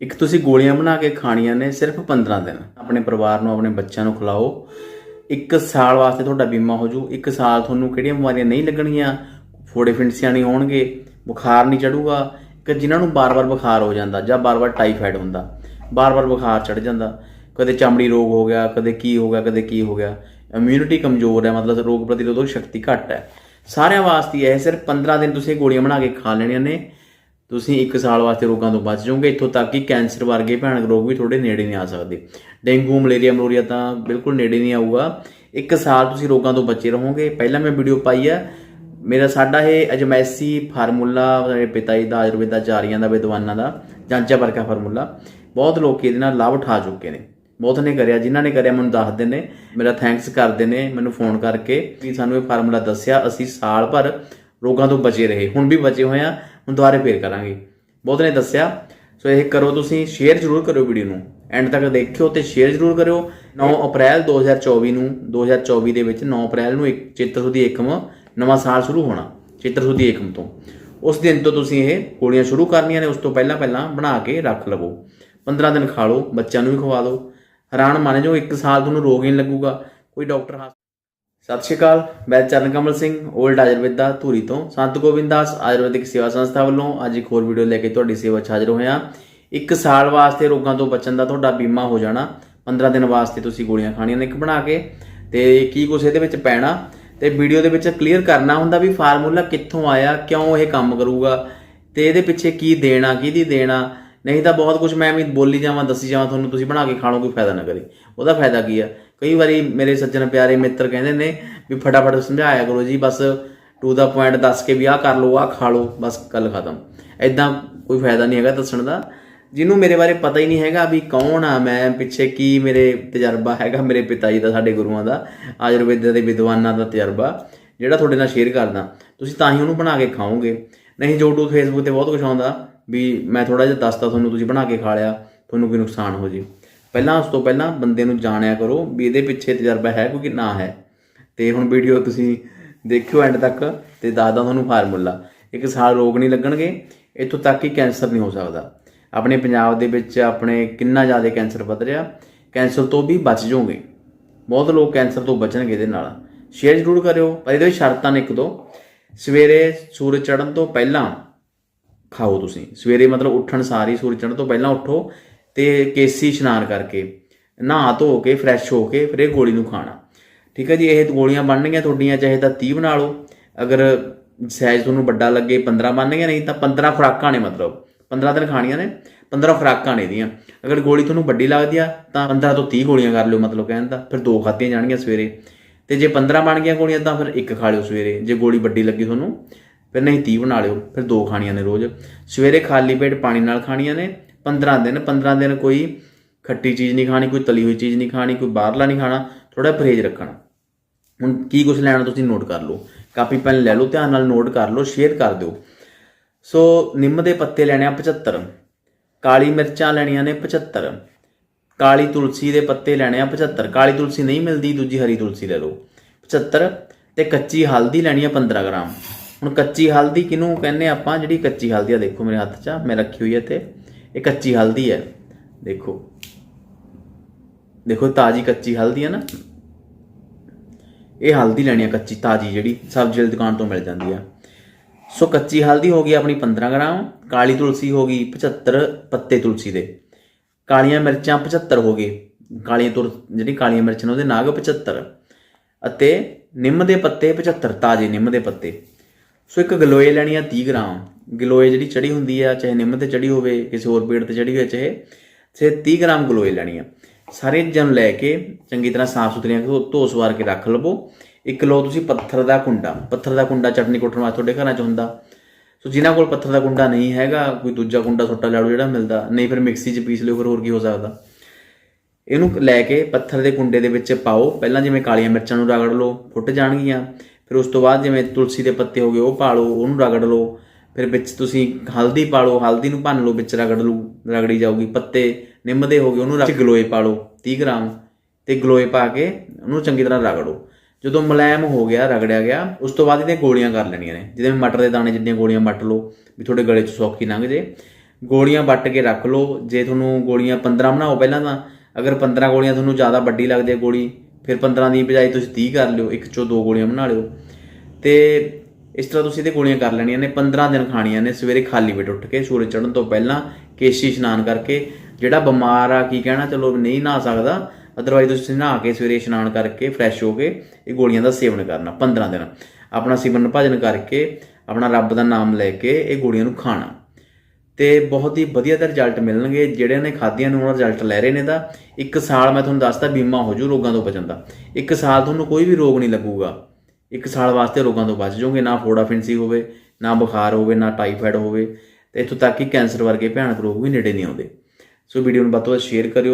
ਇੱਕ ਤੁਸੀਂ ਗੋਲੀਆਂ ਬਣਾ ਕੇ ਖਾਣੀਆਂ ਨੇ ਸਿਰਫ 15 ਦਿਨ। ਆਪਣੇ ਪਰਿਵਾਰ ਨੂੰ, ਆਪਣੇ ਬੱਚਿਆਂ ਨੂੰ ਖਿਲਾਓ। ਇੱਕ ਸਾਲ ਵਾਸਤੇ ਤੁਹਾਡਾ ਬੀਮਾ ਹੋ ਜੂ ਇੱਕ ਸਾਲ ਤੁਹਾਨੂੰ ਕਿਹੜੀਆਂ ਬਿਮਾਰੀਆਂ ਨਹੀਂ ਲੱਗਣਗੀਆਂ? ਫੋੜੇ ਫਿੰਡਸੀਆਂ ਨਹੀਂ ਹੋਣਗੇ, ਬੁਖਾਰ ਨਹੀਂ ਚੜੂਗਾ। ਕਿ ਜਿਨ੍ਹਾਂ ਨੂੰ ਬਾਰ-ਬਾਰ ਬੁਖਾਰ ਹੋ ਜਾਂਦਾ ਜਾਂ ਬਾਰ-ਬਾਰ ਟਾਈਫਾਇਡ ਹੁੰਦਾ, ਬਾਰ-ਬਾਰ ਬੁਖਾਰ ਚੜ ਜਾਂਦਾ। ਕਦੇ ਚਮੜੀ ਰੋਗ ਹੋ ਗਿਆ, ਕਦੇ ਕੀ ਹੋ ਗਿਆ, ਕਦੇ ਕੀ ਹੋ ਗਿਆ। ਇਮਿਊਨਿਟੀ ਕਮਜ਼ੋਰ ਹੈ, ਮਤਲਬ ਰੋਗ ਪ੍ਰਤੀਰੋਧਕ ਸ਼ਕਤੀ ਘੱਟ ਹੈ। ਸਾਰਿਆਂ ਵਾਸਤੇ ਇਹ ਸਿਰਫ 15 ਦਿਨ ਤੁਸੀਂ ਇਹ ਗੋਲੀਆਂ ਬਣਾ ਕੇ ਖਾ ਲੈਣੀਆਂ ਨੇ। ਤੁਸੀਂ 1 ਸਾਲ ਵਾਸਤੇ ਰੋਗਾਂ ਤੋਂ ਬਚ ਜਾਓਗੇ, ਇੱਥੋਂ ਤੱਕ ਕਿ ਕੈਂਸਰ ਵਰਗੇ ਭਿਆਨਕ ਰੋਗ ਵੀ ਤੁਹਾਡੇ ਨੇੜੇ ਨਹੀਂ ਆ ਸਕਦੇ। ਡੇਂਗੂ, ਮਲੇਰੀਆ, ਮਲੂਰੀਆ ਤਾਂ ਬਿਲਕੁਲ ਨੇੜੇ ਨਹੀਂ ਆਊਗਾ। 1 ਸਾਲ ਤੁਸੀਂ ਰੋਗਾਂ ਤੋਂ ਬਚੇ ਰਹੋਗੇ। ਪਹਿਲਾਂ ਮੈਂ ਵੀਡੀਓ ਪਾਈ ਆ। ਮੇਰਾ ਸਾਡਾ ਇਹ ਅਜਮੈਸੀ ਫਾਰਮੂਲਾ ਮੇਰੇ ਪਿਤਾ ਜੀ ਦਾ ਆਯੁਰਵੇਦਾਚਾਰੀਆਂ ਦਾ, ਵਿਦਵਾਨਾਂ ਦਾ, ਜਾਂਚਾ ਵਰਗਾ ਫਾਰਮੂਲਾ, ਬਹੁਤ ਲੋਕ ਇਹਦੇ ਨਾਲ ਲਾਭ ਉਠਾ ਚੁੱਕੇ ਨੇ। ਬਹੁਤ ਨੇ ਕਰਿਆ, ਜਿਨ੍ਹਾਂ ਨੇ ਕਰਿਆ ਮੈਨੂੰ ਦੱਸਦੇ ਨੇ ਮੇਰਾ ਥੈਂਕਸ ਕਰਦੇ ਨੇ ਮੈਨੂੰ ਫੋਨ ਕਰਕੇ ਕਿ ਸਾਨੂੰ ਇਹ ਫਾਰਮੂਲਾ ਦੱਸਿਆ, ਅਸੀਂ ਸਾਲ ਭਰ ਰੋਗਾਂ ਤੋਂ ਬਚੇ ਰਹੇ। ਹੁਣ ਵੀ ਬਚੇ ਹੋਏ ਆ। ਹੁਣ ਦੁਬਾਰੇ ਫੇਰ ਕਰਾਂਗੇ। ਬਹੁਤ ਨੇ ਦੱਸਿਆ, ਸੋ ਇਹ ਕਰੋ ਤੁਸੀਂ ਸ਼ੇਅਰ ਜ਼ਰੂਰ ਕਰਿਓ ਵੀਡੀਓ ਨੂੰ। ਐਂਡ ਤੱਕ ਦੇਖਿਓ ਤੇ ਸ਼ੇਅਰ ਜ਼ਰੂਰ ਕਰਿਓ। 9 ਅਪ੍ਰੈਲ 2024 ਨੂੰ 2024 ਦੇ ਵਿੱਚ 9 ਅਪ੍ਰੈਲ ਨੂੰ ਇੱਕ ਚੇਤਰਸੁਦੀ ਏਕਮ, ਨਵਾਂ ਸਾਲ ਸ਼ੁਰੂ ਹੋਣਾ ਚੇਤਰਸੁਦੀ ਏਕਮ ਤੋਂ। ਉਸ ਦਿਨ ਤੋਂ ਤੁਸੀਂ ਇਹ ਗੋਲੀਆਂ ਸ਼ੁਰੂ ਕਰਨੀਆਂ ਨੇ, ਉਸ ਤੋਂ ਪਹਿਲਾਂ ਪਹਿਲਾਂ ਬਣਾ ਕੇ ਰੱਖ ਲਵੋ। 15 ਦਿਨ ਖਾ ਲਓ, ਬੱਚਿਆਂ ਨੂੰ ਵੀ ਖਵਾ ਦਿਓ। ਹੈਰਾਨ ਮੰਨ ਜਾਓ ਇੱਕ ਸਾਲ ਤੁਹਾਨੂੰ ਰੋਗ ਹੀ ਨਹੀਂ ਲੱਗੂਗਾ। ਕੋਈ ਡਾਕਟਰ ਹੱਸ ਸਤਿ ਸ਼੍ਰੀ ਅਕਾਲ, ਮੈਂ ਚਰਨ ਕਮਲ ਸਿੰਘ 올ਡ ਦਾ ਧੂਰੀ ਤੋਂ ਸੰਤ ਗੋਬਿੰਦ ਦਾਸ ਆਯੁਰਵੈਦਿਕ ਸੇਵਾ ਸੰਸਥਾ ਵੱਲੋਂ ਅੱਜ ਇੱਕ ਹੋਰ ਵੀਡੀਓ ਲੈ ਕੇ ਤੁਹਾਡੀ ਸੇਵਾ 'ਚ ਹਾਜ਼ਰ ਹੋਇਆ। ਇੱਕ ਸਾਲ ਵਾਸਤੇ ਰੋਗਾਂ ਤੋਂ ਬਚਣ ਦਾ ਤੁਹਾਡਾ ਬੀਮਾ ਹੋ ਜਾਣਾ। 15 ਦਿਨ ਵਾਸਤੇ ਤੁਸੀਂ ਗੋਲੀਆਂ ਖਾਣੀਆਂ ਨੇ ਇੱਕ ਬਣਾ ਕੇ ਤੇ ਕੀ ਕੁਛ ਇਹਦੇ ਵਿੱਚ ਪੈਣਾ। ਤੇ ਵੀਡੀਓ ਦੇ ਵਿੱਚ ਕਲੀਅਰ ਕਰਨਾ ਹੁੰਦਾ ਵੀ ਫਾਰਮੂਲਾ ਕਿੱਥੋਂ ਆਇਆ, ਕਿਉਂ ਇਹ ਕੰਮ ਕਰੂਗਾ ਤੇ ਇਹਦੇ ਪਿੱਛੇ ਕੀ ਦੇਣਾ, ਕਿਹਦੀ ਦੇਣਾ। ਨਹੀਂ ਤਾਂ ਬਹੁਤ ਕੁਝ ਮੈਂ ਵੀ ਬੋਲੀ ਜਾਵਾਂ, ਦੱਸੀ ਜਾਵਾਂ, ਤੁਹਾਨੂੰ ਤੁਸੀਂ ਬਣਾ ਕੇ ਖਾ ਲਓ ਕੋਈ ਫਾਇਦਾ ਨਾ ਕਰੇ। ਉਹਦਾ ਫਾਇਦਾ ਕੀ ਆ? ਕਈ ਵਾਰੀ ਮੇਰੇ ਸੱਜਣ ਪਿਆਰੇ ਮਿੱਤਰ ਕਹਿੰਦੇ ਨੇ ਵੀ ਫਟਾਫਟ ਸਮਝਾਇਆ ਕਰੋ ਜੀ, ਬਸ ਟੂ ਦਾ ਪੁਆਇੰਟ ਦੱਸ ਕੇ ਵੀ ਆਹ ਕਰ ਲਓ, ਆਹ ਖਾ ਲਓ, ਬਸ ਗੱਲ ਖਤਮ। ਐਦਾਂ ਕੋਈ ਫਾਇਦਾ ਨਹੀਂ ਹੈਗਾ ਦੱਸਣ ਦਾ। ਜਿਹਨੂੰ ਮੇਰੇ ਬਾਰੇ ਪਤਾ ਹੀ ਨਹੀਂ ਹੈਗਾ ਵੀ ਕੌਣ ਆ, ਮੈਂ ਪਿੱਛੇ ਕੀ ਮੇਰੇ ਤਜਰਬਾ ਹੈਗਾ, ਮੇਰੇ ਪਿਤਾ ਜੀ ਦਾ, ਸਾਡੇ ਗੁਰੂਆਂ ਦਾ, ਆਯੁਰਵੇਦ ਦੇ ਵਿਦਵਾਨਾਂ ਦਾ ਤਜਰਬਾ, ਜਿਹੜਾ ਤੁਹਾਡੇ ਨਾਲ ਸ਼ੇਅਰ ਕਰਦਾ। ਤੁਸੀਂ ਤਾਂ ਹੀ ਉਹਨੂੰ ਬਣਾ ਕੇ ਖਾਓਗੇ। ਨਹੀਂ, ਜੋ YouTube ਫੇਸਬੁੱਕ ਤੇ ਬਹੁਤ ਕੁਝ ਆਉਂਦਾ, ਵੀ ਮੈਂ ਥੋੜਾ ਜਿਹਾ ਦੱਸਦਾ ਤੁਹਾਨੂੰ ਤੁਸੀਂ ਬਣਾ ਕੇ ਖਾ ਲਿਆ, ਤੁਹਾਨੂੰ ਕੋਈ ਨੁਕਸਾਨ ਹੋ ਜੇ। ਪਹਿਲਾਂ ਉਸ ਤੋਂ ਪਹਿਲਾਂ ਬੰਦੇ ਨੂੰ ਜਾਣਿਆ ਕਰੋ ਵੀ ਇਹਦੇ ਪਿੱਛੇ ਤਜਰਬਾ ਹੈ ਕੋਈ ਨਾ ਹੈ। ਤੇ ਹੁਣ ਵੀਡੀਓ ਤੁਸੀਂ ਦੇਖਿਓ ਐਂਡ ਤੱਕ ਤੇ ਦੱਸਦਾ ਤੁਹਾਨੂੰ ਫਾਰਮੂਲਾ। ਇੱਕ ਸਾਲ ਰੋਗ ਨਹੀਂ ਲੱਗਣਗੇ, ਇੱਥੋਂ ਤੱਕ ਕਿ ਕੈਂਸਰ ਨਹੀਂ ਹੋ ਸਕਦਾ। ਆਪਣੇ ਪੰਜਾਬ ਦੇ ਵਿੱਚ ਆਪਣੇ ਕਿੰਨਾ ਜ਼ਿਆਦਾ ਕੈਂਸਰ ਵੱਧ ਰਿਹਾ, ਕੈਂਸਰ ਤੋਂ ਵੀ ਬਚ ਜਾਓਗੇ। ਬਹੁਤ ਲੋਕ ਕੈਂਸਰ ਤੋਂ ਬਚਣਗੇ ਇਹਦੇ ਨਾਲ। ਸ਼ੇਅਰ ਜ਼ਰੂਰ ਕਰਿਓ, ਪਰ ਇਹਦੇ ਵਿੱਚ ਸ਼ਰਤਾਂ ਨੇ ਇੱਕ ਦੋ। ਸਵੇਰੇ ਸੂਰਜ ਚੜ੍ਹਨ ਤੋਂ ਪਹਿਲਾਂ ਖਾਓ ਤੁਸੀਂ। ਸਵੇਰੇ ਮਤਲਬ ਉੱਠਣ ਸਾਰੀ ਸੂਰਜ ਚੜ੍ਹਨ ਤੋਂ ਪਹਿਲਾਂ ਉੱਠੋ। ਤੇ ਕੇਸੀ ਇਸ਼ਨਾਨ ਕਰਕੇ ਨਹਾ ਧੋ ਕੇ ਫਰੈਸ਼ ਹੋ ਕੇ ਫਿਰ ਇਹ ਗੋਲੀ ਨੂੰ ਖਾਣਾ। ਠੀਕ ਹੈ ਜੀ, ਇਹ ਗੋਲੀਆਂ ਬਣਨਗੀਆਂ ਤੁਹਾਡੀਆਂ, ਚਾਹੇ ਤਾਂ 30 ਬਣਾ ਲਓ। ਅਗਰ ਸਾਈਜ਼ ਤੁਹਾਨੂੰ ਵੱਡਾ ਲੱਗੇ 15 ਬਣਨਗੀਆਂ ਨਹੀਂ ਤਾਂ 15 ਖੁਰਾਕਾਂ ਨੇ ਮਤਲਬ। 15 ਦਿਨ ਖਾਣੀਆਂ ਨੇ 15 ਖੁਰਾਕਾਂ ਨੇ ਇਹਦੀਆਂ। ਅਗਰ ਗੋਲੀ ਤੁਹਾਨੂੰ ਵੱਡੀ ਲੱਗਦੀ ਆ, ਤਾਂ 15 ਤੋਂ 30 ਗੋਲੀਆਂ ਕਰ ਲਿਓ, ਮਤਲਬ ਕਹਿਣ ਦਾ। ਫਿਰ ਦੋ ਖਾਧੀਆਂ ਜਾਣਗੀਆਂ ਸਵੇਰੇ। ਤੇ ਜੇ 15 ਬਣ ਗਈਆਂ ਗੋਲੀਆਂ, ਤਾਂ ਫਿਰ ਇੱਕ ਖਾ ਲਿਓ ਸਵੇਰੇ। ਜੇ ਗੋਲੀ ਵੱਡੀ ਲੱਗੀ ਤੁਹਾਨੂੰ, ਫਿਰ ਨਹੀਂ 30 ਬਣਾ ਲਿਓ, ਫਿਰ ਦੋ ਖਾਣੀਆਂ ਨੇ ਰੋਜ਼। ਸਵੇਰੇ ਖਾਲੀ ਪੇਟ ਪਾਣੀ ਨਾਲ ਖਾਣੀਆਂ ਨੇ 15 ਦਿਨ 15 ਦਿਨ ਕੋਈ ਖੱਟੀ ਚੀਜ਼ ਨਹੀਂ ਖਾਣੀ ਕੋਈ ਤਲੀ ਹੋਈ ਚੀਜ਼ ਨਹੀਂ ਖਾਣੀ ਕੋਈ ਬਾਹਰਲਾ ਨਹੀਂ ਖਾਣਾ ਥੋੜਾ ਪਰਹੇਜ਼ ਰੱਖਣਾ। ਹੁਣ ਕੀ ਕੁਝ ਲੈਣਾ ਤੁਸੀਂ ਨੋਟ ਕਰ ਲਓ। ਕਾਪੀ ਪੈਨ ਲੈ ਲਓ ਧਿਆਨ ਨਾਲ ਨੋਟ ਕਰ ਲਓ ਸ਼ੇਅਰ ਕਰ ਦਿਓ। ਸੋ ਨਿੰਮ ਦੇ ਪੱਤੇ ਲੈਣੇ ਆ 75 ਕਾਲੀ ਮਿਰਚਾਂ ਲੈਣੀਆਂ ਨੇ 75 ਕਾਲੀ ਤੁਲਸੀ ਦੇ ਪੱਤੇ ਲੈਣੇ ਆ 75 ਕਾਲੀ ਤੁਲਸੀ ਨਹੀਂ ਮਿਲਦੀ ਦੂਜੀ ਹਰੀ ਤੁਲਸੀ ਲੈ ਲਓ। 75 ਤੇ ਕੱਚੀ ਹਲਦੀ ਲੈਣੀ ਆ 15 ਗ੍ਰਾਮ। ਹੁਣ ਕੱਚੀ ਹਲਦੀ ਕਿਹਨੂੰ ਕਹਿੰਦੇ ਆਪਾਂ? ਜਿਹੜੀ ਕੱਚੀ ਹਲਦੀ ਆ ਦੇਖੋ ਮੇਰੇ ਹੱਥ 'ਚ ਆ, ਮੈਂ ਰੱਖੀ ਹੋਈ ਹੈ ਤੇ ਇਹ ਕੱਚੀ ਹਲਦੀ ਹੈ। ਦੇਖੋ। ਦੇਖੋ, ਤਾਜੀ ਕੱਚੀ ਹਲਦੀ ਹੈ ਨਾ। ਇਹ ਹਲਦੀ ਲੈਣੀ ਆ ਕੱਚੀ, ਤਾਜੀ ਜਿਹੜੀ ਸਬਜ਼ੀ ਵਾਲੀ ਦੁਕਾਨ ਤੋਂ ਮਿਲ ਜਾਂਦੀ ਆ ਸੋ ਕੱਚੀ ਹਲਦੀ ਹੋ ਗਈ ਆਪਣੀ 15 ਗ੍ਰਾਮ, ਕਾਲੀ ਤੁਲਸੀ ਹੋ ਗਈ 75 ਪੱਤੇ ਤੁਲਸੀ ਦੇ। ਕਾਲੀਆਂ ਮਿਰਚਾਂ 75 ਹੋ ਗਏ। ਕਾਲੀਆਂ ਤੁਰ, ਜਿਹੜੀ ਕਾਲੀਆਂ ਮਿਰਚਾਂ ਨੇ ਉਹਦੇ ਨਾਗ 75 ਅਤੇ ਨਿੰਮ ਦੇ ਪੱਤੇ 75 ਤਾਜ਼ੇ ਨਿੰਮ ਦੇ ਪੱਤੇ। ਸੋ ਇੱਕ ਗਲੋਏ ਲੈਣੀ ਆ 30 ਗ੍ਰਾਮ। ਗਲੋਏ ਜਿਹੜੀ ਚੜੀ ਹੁੰਦੀ ਆ, ਚਾਹੇ ਨਿੰਮ ਤੇ ਚੜੀ ਹੋਵੇ, ਕਿਸੇ ਹੋਰ ਪੇੜ ਤੇ ਚੜੀ ਹੋਵੇ, ਚਾਹੇ ਸੇ 30 ਗ੍ਰਾਮ ਗਲੋਏ ਲੈਣੀ ਆ। ਸਾਰੇ ਚੀਜ਼ਾਂ ਨੂੰ ਲੈ ਕੇ ਚੰਗੀ ਤਰ੍ਹਾਂ ਸਾਫ਼ ਸੁਥਰੀਆਂ ਧੋ- ਧੋ ਸਵਾਰ ਕੇ ਰੱਖ ਲਵੋ। ਇੱਕ ਲਓ ਤੁਸੀਂ ਪੱਥਰ ਦਾ ਕੁੰਡਾ। ਪੱਥਰ ਦਾ ਕੁੰਡਾ ਚਟਨੀ ਕੁੱਟਣ ਵਾਸਤੇ ਤੁਹਾਡੇ ਘਰਾਂ 'ਚ ਹੁੰਦਾ। ਸੋ ਜਿਨ੍ਹਾਂ ਕੋਲ ਪੱਥਰ ਦਾ ਕੁੰਡਾ ਨਹੀਂ ਹੈਗਾ, ਕੋਈ ਦੂਜਾ ਕੁੰਡਾ ਛੋਟਾ ਲੈ ਜਿਹੜਾ ਮਿਲਦਾ, ਨਹੀਂ ਫਿਰ ਮਿਕਸੀ 'ਚ ਪੀਸ ਲਿਓ, ਫਿਰ ਹੋਰ ਕੀ ਹੋ ਸਕਦਾ। ਇਹਨੂੰ ਲੈ ਕੇ ਪੱਥਰ ਦੇ ਕੁੰਡੇ ਦੇ ਵਿੱਚ ਪਾਓ। ਪਹਿਲਾਂ ਜਿਵੇਂ ਕਾਲੀਆਂ ਮਿਰਚਾਂ ਨੂੰ ਰਗੜ ਲਓ, ਫੁੱਟ ਜਾਣਗੀਆਂ। ਫਿਰ ਉਸ ਤੋਂ ਬਾਅਦ ਜਿਵੇਂ ਤੁਲਸੀ ਦੇ ਪੱਤੇ ਹੋ ਗਏ, ਉਹ ਪਾ ਲਓ, ਉਹਨੂੰ ਰਗੜ ਲਓ। ਫਿਰ ਵਿੱਚ ਤੁਸੀਂ ਹਲਦੀ ਪਾ ਲਓ, ਹਲਦੀ ਨੂੰ ਭੰਨ ਲਓ, ਵਿੱਚ ਰਗੜ ਲਓ ਰਗੜੀ ਜਾਊਗੀ, ਪੱਤੇ ਨਿੰਮ ਦੇ ਹੋ ਗਏ, ਉਹਨੂੰ ਵਿੱਚ ਗਲੋਏ ਪਾ ਲਓ 30 ਗ੍ਰਾਮ, ਤੇ ਗਲੋਏ ਪਾ ਕੇ ਉਹਨੂੰ ਚੰਗੀ ਤਰ੍ਹਾਂ ਰਗੜੋ। ਜਦੋਂ ਮੁਲਾਇਮ ਹੋ ਗਿਆ, ਰਗੜਿਆ ਗਿਆ, ਉਸ ਤੋਂ ਬਾਅਦ ਇਹਦੇ ਗੋਲੀਆਂ ਕਰ ਲੈਣੀਆਂ ਨੇ। ਜਿਵੇਂ ਮਟਰ ਦੇ ਦਾਣੇ ਜਿੰਨੀਆਂ ਗੋਲੀਆਂ ਵੱਟ ਲਓ, ਵੀ ਤੁਹਾਡੇ ਗਲੇ 'ਚ ਸੌਖੀ ਲੰਘ ਜੇ। ਗੋਲੀਆਂ ਵੱਟ ਕੇ ਰੱਖ ਲਓ, ਜੇ ਤੁਹਾਨੂੰ ਗੋਲੀਆਂ 15 ਬਣਾਓ ਪਹਿਲਾਂ ਤਾਂ, ਅਗਰ 15 ਗੋਲੀਆਂ ਤੁਹਾਨੂੰ ਜ਼ਿਆਦਾ ਵੱਡੀ ਲੱਗਦੀ ਹੈ ਗੋਲੀ, ਫਿਰ 15 ਦੀ ਬਜਾਏ ਤੁਸੀਂ 30 ਕਰ ਲਿਓ, ਇੱਕ ਚੋਂ ਦੋ ਗੋਲੀਆਂ ਬਣਾ ਲਿਓ। ਤੇ ਇਸ ਤਰ੍ਹਾਂ ਤੁਸੀਂ ਇਹਦੇ ਗੋਲੀਆਂ ਕਰ ਲੈਣੀਆਂ ਨੇ 15 ਦਿਨ ਖਾਣੀਆਂ ਨੇ, ਸਵੇਰੇ ਖਾਲੀ ਪੇਟ ਉੱਠ ਕੇ, ਸੂਰਜ ਚੜ੍ਹਨ ਤੋਂ ਪਹਿਲਾਂ ਕੇਸ਼ੀ ਇਸ਼ਨਾਨ ਕਰਕੇ, ਜਿਹੜਾ ਬਿਮਾਰ ਆ, ਕੀ ਕਹਿਣਾ, ਚਲੋ ਨਹੀਂ ਨਹਾ ਸਕਦਾ ਅਦਰਵਾਈਜ਼ ਤੁਸੀਂ ਨਹਾ ਕੇ ਸਵੇਰੇ ਇਸ਼ਨਾਨ ਕਰਕੇ ਫਰੈਸ਼ ਹੋ ਕੇ ਇਹ ਗੋਲੀਆਂ ਦਾ ਸੇਵਨ ਕਰਨਾ 15 ਦਿਨ। ਆਪਣਾ ਸਿਮਰਨ ਭਜਨ ਕਰਕੇ, ਆਪਣਾ ਰੱਬ ਦਾ ਨਾਮ ਲੈ ਕੇ ਇਹ ਗੋਲੀਆਂ ਨੂੰ ਖਾਣਾ। ਤੇ ਬਹੁਤ ਹੀ ਵਧੀਆ ਦਾ ਰਿਜ਼ਲਟ ਮਿਲਣਗੇ ਜਿਹੜੇ ਨੇ ਖਾਧੀਆਂ ਨੂੰ, ਉਹਨਾਂ ਰਿਜ਼ਲਟ ਲੈ ਰਹੇ ਨੇ ਦਾ ਇੱਕ ਸਾਲ ਮੈਂ ਤੁਹਾਨੂੰ ਦੱਸਦਾ ਬੀਮਾ ਹੋ ਜੂ ਰੋਗਾਂ ਤੋਂ ਬਚਣ ਦਾ। ਇੱਕ ਸਾਲ ਤੁਹਾਨੂੰ ਕੋਈ ਵੀ ਰੋਗ ਨਹੀਂ ਲੱਗੂਗਾ। ਇੱਕ ਸਾਲ ਵਾਸਤੇ ਰੋਗਾਂ ਤੋਂ ਬਚ ਜਾਓਗੇ, ਨਾ ਫੋੜਾ ਫਿੰਸੀ ਹੋਵੇ, ਨਾ ਬੁਖਾਰ ਹੋਵੇ, ਨਾ ਟਾਈਫਾਇਡ ਹੋਵੇ, ਤੇ ਇੱਥੋਂ ਤੱਕ ਕਿ ਕੈਂਸਰ ਵਰਗੇ ਭਿਆਨਕ ਰੋਗ ਵੀ ਨੇੜੇ ਨਹੀਂ ਆਉਂਦੇ। ਸੋ ਵੀਡੀਓ ਨੂੰ ਵੱਧ ਤੋਂ ਵੱਧ ਸ਼ੇਅਰ ਕਰਿਓ।